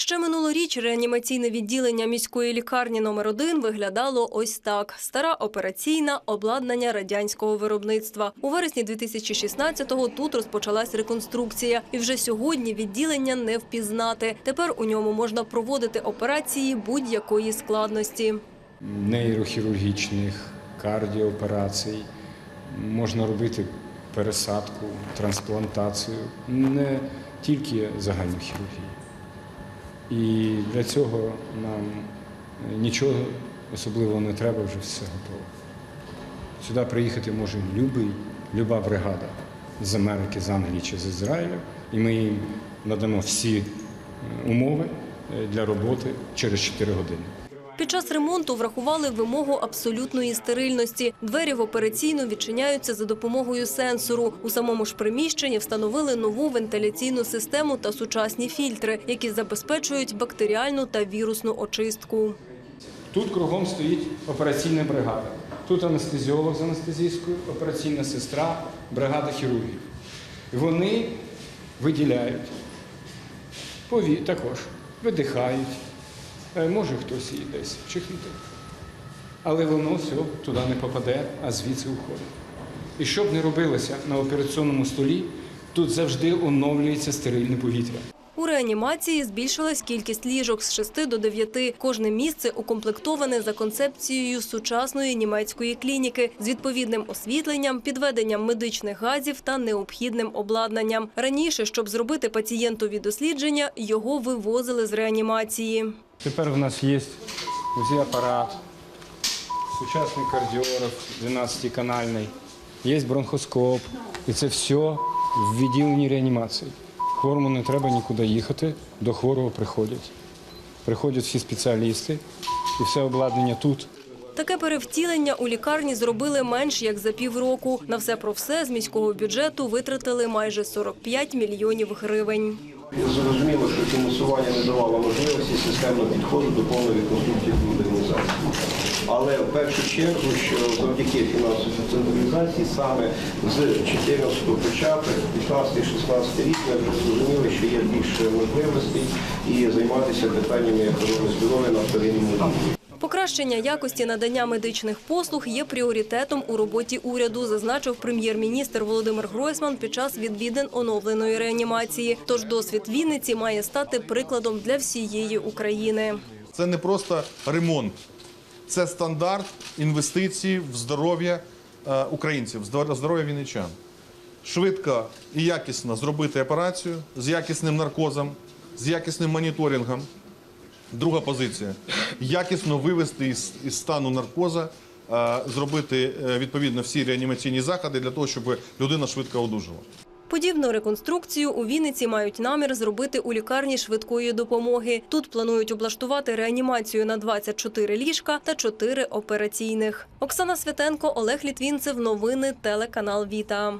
Ще минулоріч реанімаційне відділення міської лікарні номер 1 виглядало ось так: стара операційна обладнання радянського виробництва. У вересні 2016-го тут розпочалась реконструкція, і вже сьогодні відділення не впізнати. Тепер у ньому можна проводити операції будь-якої складності. нейрохірургічних, кардіооперацій. Можна робити пересадку, трансплантацію, не тільки загальну хірургію. І для цього нам нічого особливого не треба, вже все готово. Сюди приїхати може любий, люба бригада з Америки, з Англії чи з Ізраїлю, і ми їм надамо всі е, умови е, для роботи через 4 години. Під час ремонту врахували вимогу абсолютної стерильності. Двері в операційну відчиняються за допомогою сенсору. У самому ж приміщенні встановили нову вентиляційну систему та сучасні фільтри, які забезпечують бактеріальну та вірусну очистку. Тут кругом стоїть операційна бригада. Тут анестезіолог з анестезійською, операційна сестра, бригада хірургів. Вони виділяють пові також, видихають. Е, Може хтось її десь вчихнути. Але воно все туди не попаде, а звідси уходить. І що б не робилося на операційному столі, тут завжди оновлюється стерильне повітря. Реанімації збільшилась кількість ліжок з 6 до 9. Кожне місце укомплектоване за концепцією сучасної німецької клініки з відповідним освітленням, підведенням медичних газів та необхідним обладнанням. Раніше, щоб зробити пацієнтові дослідження, його вивозили з реанімації. Тепер в нас є узі апарат, сучасний кардіограф 12-канальний, є бронхоскоп. І це все в відділенні реанімації. Хворому не треба нікуди їхати, до хворого приходять. Приходять всі спеціалісти і все обладнання тут. Таке перевтілення у лікарні зробили менш як за півроку. На все про все з міського бюджету витратили майже 45 мільйонів гривень. Зрозуміло, що фінансування не давало можливості системного підходу до повної реконструкції та модернізації. Але в першу чергу, що завдяки фінансовій централізації саме з 14 початку, 15-16 рік, ми вже зрозуміли, що є більше можливостей і займатися питаннями охорони здоров'я на вторинному рівні. Покращення якості надання медичних послуг є пріоритетом у роботі уряду, зазначив прем'єр-міністр Володимир Гройсман під час відвідин оновленої реанімації. Тож досвід Вінниці має стати прикладом для всієї України. Це не просто ремонт, це стандарт інвестицій в здоров'я е, українців, здоров'я вінничан. Швидко і якісно зробити операцію з якісним наркозом, з якісним моніторингом. Друга позиція якісно вивести із, із стану наркоза, е, зробити е, відповідно всі реанімаційні заходи для того, щоб людина швидко одужала. Подібну реконструкцію у Вінниці мають намір зробити у лікарні швидкої допомоги. Тут планують облаштувати реанімацію на 24 ліжка та 4 операційних. Оксана Святенко, Олег Літвінцев. Новини телеканал Віта.